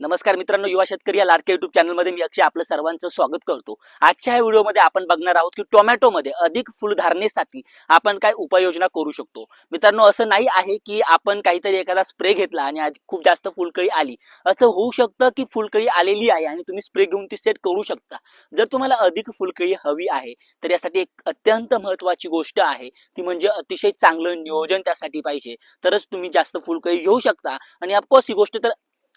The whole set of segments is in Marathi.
नमस्कार मित्रांनो युवा शेतकरी या लाडक्या युट्यूब चॅनलमध्ये मी अक्षय आपलं सर्वांचं स्वागत करतो. आजच्या या व्हिडिओमध्ये आपण बघणार आहोत की टोमॅटोमध्ये अधिक फुलधारणेसाठी आपण काय उपाययोजना करू शकतो. मित्रांनो असं नाही आहे की आपण काहीतरी एखादा स्प्रे घेतला आणि खूप जास्त फुलकळी आली. असं होऊ शकतं की फुलकळी आलेली आहे आणि तुम्ही स्प्रे घेऊन ती सेट करू शकता. जर तुम्हाला अधिक फुलकळी हवी आहे तर यासाठी एक अत्यंत महत्वाची गोष्ट आहे. ती म्हणजे अतिशय चांगलं नियोजन त्यासाठी पाहिजे. तरच तुम्ही जास्त फुलकळी घेऊ शकता. आणि ऑफकोर्स ही गोष्ट तर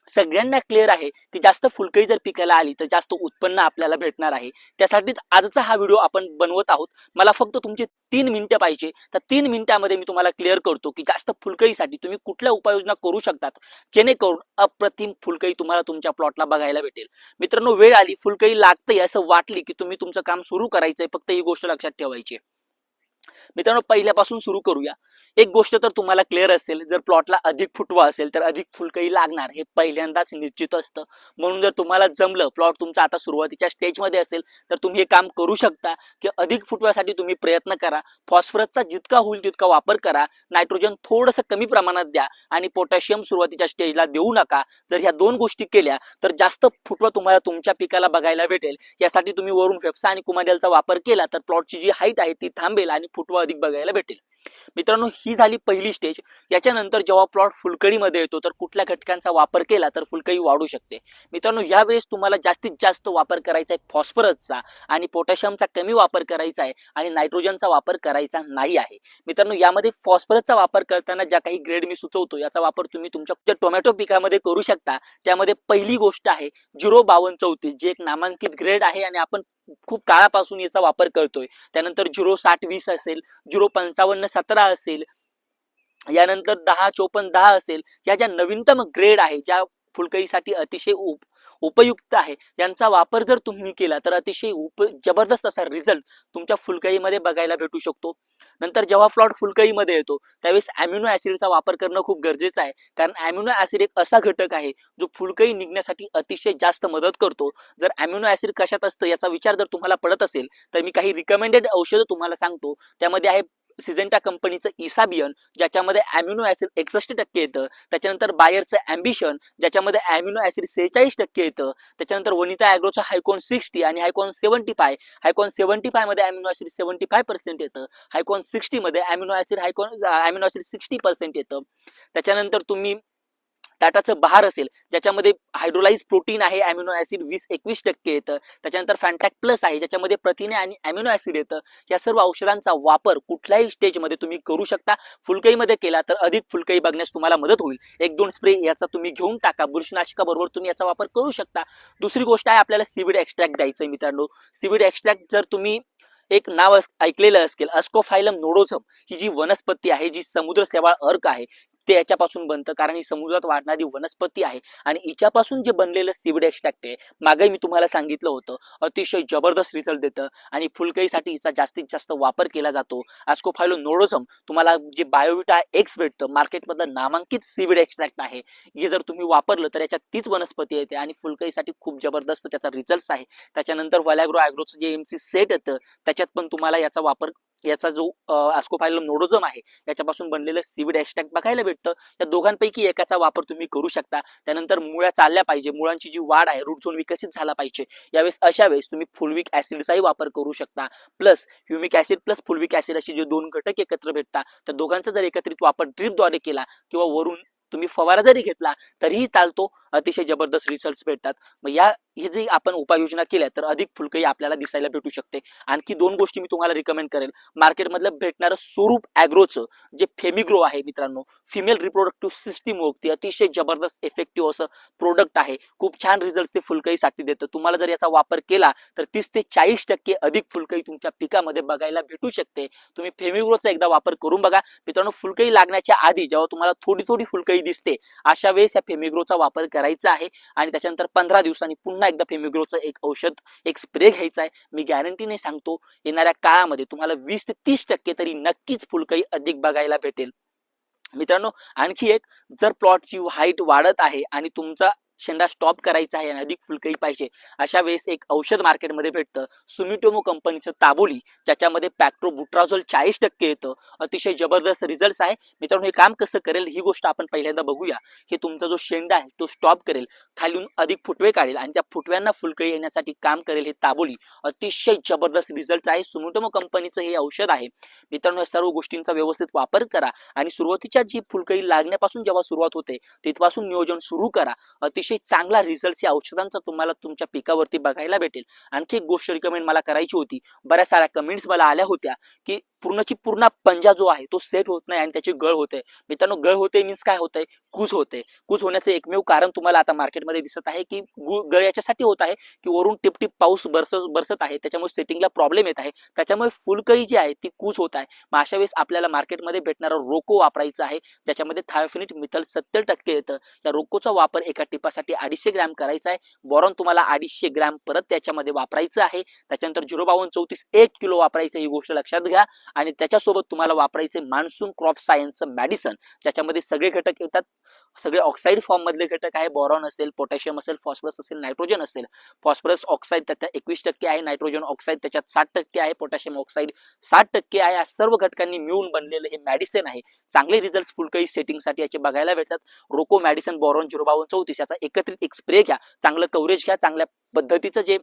सगळ्यांना क्लिअर आहे की जास्त फुलकळी जर पिकायला आली तर जास्त उत्पन्न आपल्याला भेटणार आहे. त्यासाठीच आजचा हा व्हिडिओ आपण बनवत आहोत. मला फक्त तुमचे तीन मिनिटं पाहिजे. तर तीन मिनिटामध्ये मी तुम्हाला क्लिअर करतो की जास्त फुलकळीसाठी तुम्ही कुठल्या उपाययोजना करू शकतात जेणेकरून अप्रतिम फुलकळी तुम्हाला तुमच्या प्लॉटला बघायला भेटेल. मित्रांनो वेळ आली फुलकळी लागते असं वाटली की तुम्ही तुमचं काम सुरू करायचंय फक्त ही गोष्ट लक्षात ठेवायची आहे. मित्रांनो पहिल्यापासून सुरू करूया. एक गोष्ट तर तुम्हाला क्लिअर असेल जर प्लॉटला अधिक फुटवा असेल तर अधिक फुलकही लागणार. हे पहिल्यांदाच निश्चित असतं. म्हणून जर तुम्हाला जमलं प्लॉट तुमचा आता सुरुवातीच्या स्टेजमध्ये असेल तर तुम्ही हे काम करू शकता की अधिक फुटव्यासाठी तुम्ही प्रयत्न करा. फॉस्फरसचा जितका होईल तितका वापर करा. नायट्रोजन थोडंसं कमी प्रमाणात द्या आणि पोटॅशियम सुरुवातीच्या स्टेजला देऊ नका. जर ह्या दोन गोष्टी केल्या तर जास्त फुटवा तुम्हाला तुमच्या पिकाला बघायला भेटेल. यासाठी तुम्ही वरून फेफसा आणि कुमाडेलचा वापर केला तर प्लॉटची जी हाईट आहे ती थांबेल आणि फुटवा अधिक बघायला भेटेल. मित्रांनो ही झाली पहिली स्टेज याच्यानंतर जेव्हा प्लॉट फुलकळीमध्ये येतो तर कुठल्या घटकांचा वापर केला तर फुलकळी वाढू शकते. मित्रांनो यावेळेस तुम्हाला जास्तीत जास्त वापर करायचा आहे फॉस्फरसचा आणि पोटॅशियमचा कमी वापर करायचा आहे आणि नायट्रोजनचा वापर करायचा नाही आहे. मित्रांनो यामध्ये फॉस्फरसचा वापर करताना ज्या काही ग्रेड मी सुचवतो याचा वापर तुम्ही तुमच्या टोमॅटो पिकामध्ये करू शकता त्यामध्ये पहिली गोष्ट आहे झिरो बावन्न चौतीस जे एक नामांकित ग्रेड आहे आणि आपण खूप काळापासून याचा वापर करतोय. त्यानंतर झिरो साठ वीस असेल झिरो पंचावन्न सतरा असेल यानंतर दहा चोपन्न दहा असेल या ज्या नवीनतम ग्रेड आहे ज्या फुलकळीसाठी अतिशय उप उपयुक्त आहे यांचा वापर जर तुम्ही केला तर अतिशय उप जबरदस्त असा रिझल्ट तुमच्या फुलकळीमध्ये बघायला भेटू शकतो. नंतर जेव्हा फ्लॉट फुलकळीमध्ये येतो त्यावेळेस अॅम्युनो ऍसिडचा वापर करणं खूप गरजेचं आहे. कारण अॅम्युनो ऍसिड एक असा घटक आहे जो फुलकळी निघण्यासाठी अतिशय जास्त मदत करतो. जर अॅम्युनो ऍसिड कशात असतं याचा विचार जर तुम्हाला पडत असेल तर मी काही रिकमेंडेड औषधं तुम्हाला सांगतो. त्यामध्ये आहे सिजेंटा कंपनीचं इसाबियन ज्याच्यामध्ये अॅम्युनो ऍसिड एकसष्ट टक्के येतं. त्याच्यानंतर बायरचं अँबिशन ज्याच्यामध्ये अॅम्युनो ऍसिड सेहेचाळीस टक्के येतं. त्याच्यानंतर वनिता ॲग्रोचं हायकॉन सिक्स्टी आणि Hycon seventy five Hycon seventy फायमध्ये amino acid seventy five percent येतं Hycon सिक्स्टीमध्ये amino acid Hycon amino acid sixty percent येतं. त्याच्यानंतर तुम्ही डाटाचं बहार असेल ज्याच्यामध्ये हायड्रोलाइज प्रोटीन आहे अॅमिनो ऍसिड वीस एकवीस टक्के येतं. त्याच्यानंतर फॅन्टॅक प्लस आहे ज्याच्यामध्ये प्रथिने आणि अॅमिनो ऍसिड येतं. या सर्व औषधांचा वापर कुठल्याही स्टेजमध्ये तुम्ही करू शकता. फुलकईमध्ये केला तर अधिक फुलकई बघण्यास तुम्हाला मदत होईल. एक दोन स्प्रे याचा तुम्ही घेऊन टाका. बुरशीनाशका बरोबर तुम्ही याचा वापर करू शकता. दुसरी गोष्ट आहे आपल्याला सीविड एक्स्ट्रॅक्ट द्यायचं मित्रांनो. सीविड एक्स्ट्रॅक्ट जर तुम्ही एक नाव अस- ऐकलेलं असेल अस्कोफायलम नोडोझम ही जी वनस्पती आहे जी समुद्र सेवाळ अर्क आहे ते याच्यापासून बनतं. कारण ही समुद्रात वाढणारी वनस्पती आहे. आणि हिच्यापासून जे बनलेलं सिविड एक्स्ट्रॅक्ट आहे मागे मी तुम्हाला सांगितलं होतं. अतिशय जबरदस्त रिझल्ट देतं. आणि फुलकळीसाठी हिचा जास्तीत जास्त वापर केला जातो. आस्कोफायलो नोडोझम तुम्हाला जे बायोविटा एक्स भेटतं मार्केटमधलं नामांकित सिविड एक्स्ट्रॅक्ट आहे. हे जर तुम्ही वापरलं तर याच्यात तीच वनस्पती येते. आणि फुलकळीसाठी खूप जबरदस्त त्याचा रिझल्ट आहे. त्याच्यानंतर वलॅग्रो ॲग्रोचं जे एम सी सेट येतं त्याच्यात पण तुम्हाला याचा वापर याचा जो आस्कोफायलम नोडोझम आहे याच्यापासून बनलेलं सीविड एक्स्ट्रॅक्ट बघायला भेटतं. या दोघांपैकी एकाचा वापर तुम्ही करू शकता. त्यानंतर मुळ्या चालल्या पाहिजे. मुळांची जी वाढ आहे रूट झोन विकसित झाला पाहिजे. यावेळेस अशा वेळेस तुम्ही फुलविक ऍसिडचाही वापर करू शकता. Plus humic acid plus fulvic acid असे जे दोन घटक एकत्र भेटतात तर दोघांचा जर एकत्रित वापर ड्रीपद्वारे केला किंवा वरून तुम्ही फवारा जरी घेतला तरीही चालतो. अतिशय जबरदस्त रिझल्ट भेटतात. मग या हे जे आपण उपाययोजना केल्या तर अधिक फुलकही आपल्याला दिसायला भेटू शकते. आणखी दोन गोष्टी मी तुम्हाला रिकमेंड करेल. मार्केटमधलं भेटणारं स्वरूप ॲग्रोचं जे फेमिग्रो आहे मित्रांनो फिमेल रिप्रोडक्टिव्ह सिस्टीम ओळखते अतिशय जबरदस्त इफेक्टिव्ह असं प्रोडक्ट आहे. खूप छान रिझल्ट ते फुलकईसाठी देतं. तुम्हाला जर याचा वापर केला तर तीस ते चाळीस टक्के अधिक फुलकई तुमच्या पिकामध्ये बघायला भेटू शकते. तुम्ही फेमिग्रोचा एकदा वापर करून बघा. मित्रांनो फुलकई लागण्याच्या आधी जेव्हा तुम्हाला थोडी थोडी फुलकई दिसते अशा वेळेस या फेमिग्रोचा वापर करायचं आहे. आणि त्याच्यानंतर पंधरा दिवसांनी पुन्हा एकदा फेमिग्रोचं एक औषध एक स्प्रे घ्यायचा आहे. मी गॅरंटीने सांगतो. येणाऱ्या काळामध्ये तुम्हाला वीस ते तीस टक्के तरी नक्कीच फुलकई अधिक बघायला भेटेल. मित्रांनो आणखी एक जर प्लॉटची हाईट वाढत आहे आणि तुमचा शेंडा स्टॉप करायचा आहे आणि अधिक फुलकळी पाहिजे. अशा वेळेस एक औषध मार्केटमध्ये भेटतं. सुमिटोमो कंपनीचं ताबोली ज्याच्यामध्ये पॅक्ट्रोबुट्राझोल चाळीस टक्के येतं. अतिशय जबरदस्त रिझल्ट आहे. मित्रांनो हे काम कसं करेल ही गोष्ट आपण पहिल्यांदा बघूया. हे तुमचा जो शेंडा आहे तो स्टॉप करेल. खालून अधिक फुटवे काढेल आणि त्या फुटव्यांना फुलकळी येण्यासाठी काम करेल हे ताबोली. अतिशय जबरदस्त रिझल्ट आहे. सुमिटोमो कंपनीचं हे औषध आहे. मित्रांनो या सर्व गोष्टींचा व्यवस्थित वापर करा आणि सुरुवातीच्या जी फुलकळी लागण्यापासून जेव्हा सुरुवात होते तिथपासून नियोजन सुरू करा. अतिशय चांगला रिझल्ट या औषधांचा तुम्हाला तुमच्या पिकावरती बघायला भेटेल. आणखी एक गोष्ट रिकमेंड मला करायची होती. बऱ्याच साऱ्या कमेंट्स मला आल्या होत्या की पूर्णची पूर्ण पंजा जो आहे तो सेट होत नाही आणि त्याची गळ होते. मित्रांनो गळ होते मीन्स काय होतंय कूस होते. कूस होण्याचं एकमेव कारण तुम्हाला आता मार्केटमध्ये दिसत आहे की गळ याच्यासाठी होत आहे की वरून टिपटिप पाऊस बरसत बरसत आहे त्याच्यामुळे सेटिंगला प्रॉब्लेम येत आहे. त्याच्यामुळे फुलकळी जी आहे ती कूस होत आहे. मग अशा वेळेस आपल्याला मार्केटमध्ये भेटणारा रोको वापरायचा आहे ज्याच्यामध्ये थायोफिनिट मिथल सत्तर टक्के येतं. या रोकोचा वापर एका टिपासाठी अडीचशे ग्रॅम करायचा आहे. बॉरॉन तुम्हाला अडीचशे ग्रॅम परत त्याच्यामध्ये वापरायचं आहे. त्याच्यानंतर झिरो बावन्न चौतीस एक किलो वापरायचं ही गोष्ट लक्षात घ्या. आणि त्याच्यासोबत तुम्हाला वापरायचे मान्सून क्रॉप सायन्सचं मॅडिसन. ज्याच्यामध्ये सगळे घटक येतात. सगळे ऑक्साईड फॉर्म मधले घटक आहे. बॉरॉन असेल पोटॅशियम असेल फॉस्फरस असेल नायट्रोजन असेल. फॉस्फरस ऑक्साईड त्यात एकवीस टक्के आहे. नायट्रोजन ऑक्साईड त्याच्यात साठ टक्के आहे. पोटॅशियम ऑक्साईड साठ टक्के आहे. या सर्व घटकांनी मिळून बनलेलं हे मॅडिसन आहे. चांगले रिझल्ट फुलकळी सेटिंगसाठी याचे बघायला भेटतात. रोको मॅडिसन बॉरॉन झिरो बावन चौतीस याचा एकत्रित एक स्प्रे घ्या. चांगलं कव्हरेज घ्या. चांगल्या पद्धतीचं जे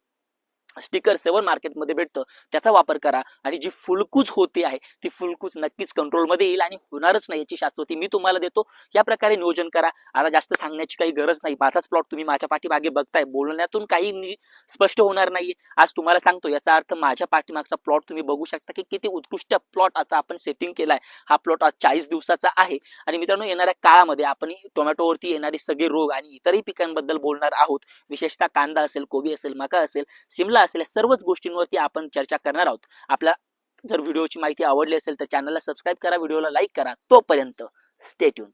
स्टिकर सेवन मार्केटमध्ये भेटतं त्याचा वापर करा. आणि जी फुलकूज होते आहे ती फुलकूज नक्कीच कंट्रोलमध्ये येईल आणि होणारच नाही याची शाश्वती मी तुम्हाला देतो. या प्रकारे नियोजन करा. आता जास्त सांगण्याची काही गरज नाही. माझाच प्लॉट तुम्ही माझ्या पाठीमागे बघताय. बोलण्यातून काही म्हणजे स्पष्ट होणार नाही आज तुम्हाला सांगतो याचा अर्थ माझ्या पाठीमागचा प्लॉट तुम्ही बघू शकता की किती उत्कृष्ट प्लॉट आता आपण सेटिंग केलाय. हा प्लॉट आज चाळीस दिवसाचा आहे. आणि मित्रांनो येणाऱ्या काळामध्ये आपण टोमॅटोवरती येणारे सगळे रोग आणि इतरही पिकांबद्दल बोलणार आहोत. विशेषतः कांदा असेल कोबी असेल मका असेल सिमला असलेल्या सर्वच गोष्टींवरती आपण चर्चा करणार आहोत. आपल्या जर व्हिडिओची माहिती आवडली असेल तर चॅनलला सबस्क्राईब करा व्हिडिओला लाईक करा. तोपर्यंत स्टेट्यून